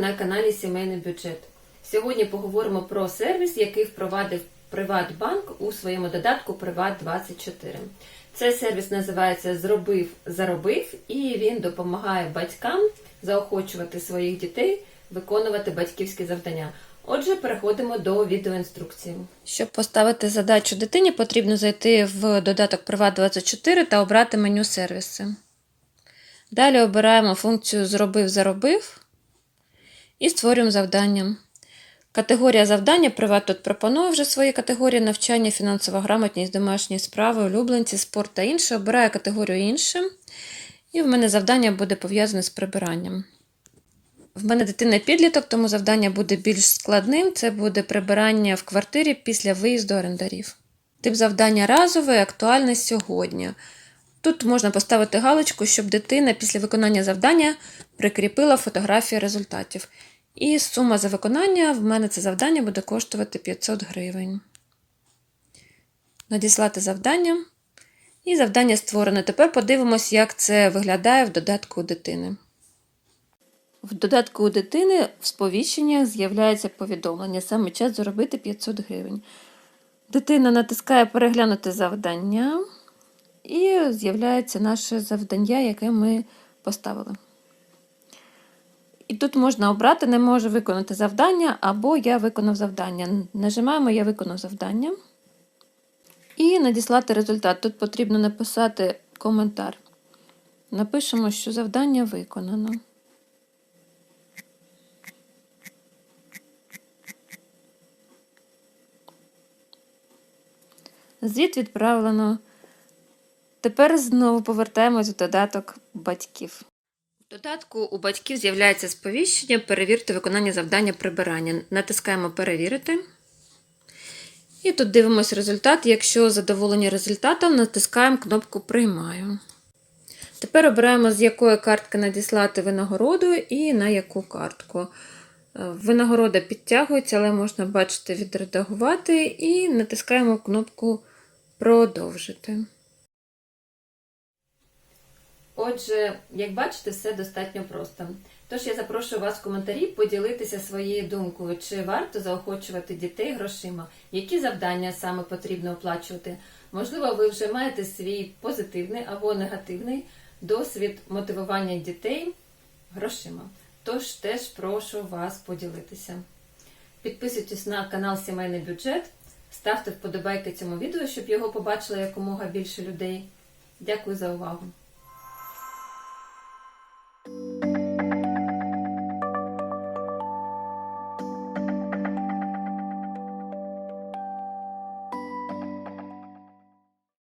на каналі Сімейний бюджет. Сьогодні поговоримо про сервіс, який впровадив Приватбанк у своєму додатку Приват24. Цей сервіс називається Зробив, заробив, і він допомагає батькам заохочувати своїх дітей виконувати батьківські завдання. Отже, переходимо до відеоінструкції. Щоб поставити задачу дитині, потрібно зайти в додаток Приват24 та обрати меню сервіси. Далі обираємо функцію Зробив, заробив і створюємо завдання. Категорія завдання Приват тут пропонує вже свої категорії навчання, фінансова грамотність, домашні справи, улюбленці, спорт та інше. Обираю категорію інше. І в мене завдання буде пов'язане з прибиранням. В мене дитина підліток, тому завдання буде більш складним. Це буде прибирання в квартирі після виїзду орендарів. Тип завдання разове, актуальне сьогодні. Тут можна поставити галочку, щоб дитина після виконання завдання прикріпила фотографії результатів. І сума за виконання в мене це завдання буде коштувати 500 гривень. Надіслати завдання. І завдання створено. Тепер подивимось, як це виглядає в додатку дитини. В додатку у дитини в сповіщеннях з'являється повідомлення. Саме час заробити 500 гривень. Дитина натискає переглянути завдання, і з'являється наше завдання, яке ми поставили. І тут можна обрати, не можу виконати завдання, або я виконав завдання. Нажимаємо Я виконав завдання. І надіслати результат. Тут потрібно написати коментар. Напишемо, що завдання виконано. Звіт відправлено. Тепер знову повертаємось в додаток батьків. В додатку у батьків з'являється сповіщення перевірте виконання завдання прибирання. Натискаємо Перевірити. І тут дивимося результат. Якщо задоволені результатом, натискаємо кнопку Приймаю. Тепер обираємо, з якої картки надіслати винагороду і на яку картку. Винагорода підтягується, але можна бачити, відредагувати, і натискаємо кнопку Продовжити. Отже, як бачите, все достатньо просто. Тож я запрошую вас в коментарі поділитися своєю думкою, чи варто заохочувати дітей грошима, які завдання саме потрібно оплачувати. Можливо, ви вже маєте свій позитивний або негативний досвід мотивування дітей грошима. Тож теж прошу вас поділитися. Підписуйтесь на канал Сімейний бюджет, ставте вподобайки цьому відео, щоб його побачило якомога більше людей. Дякую за увагу!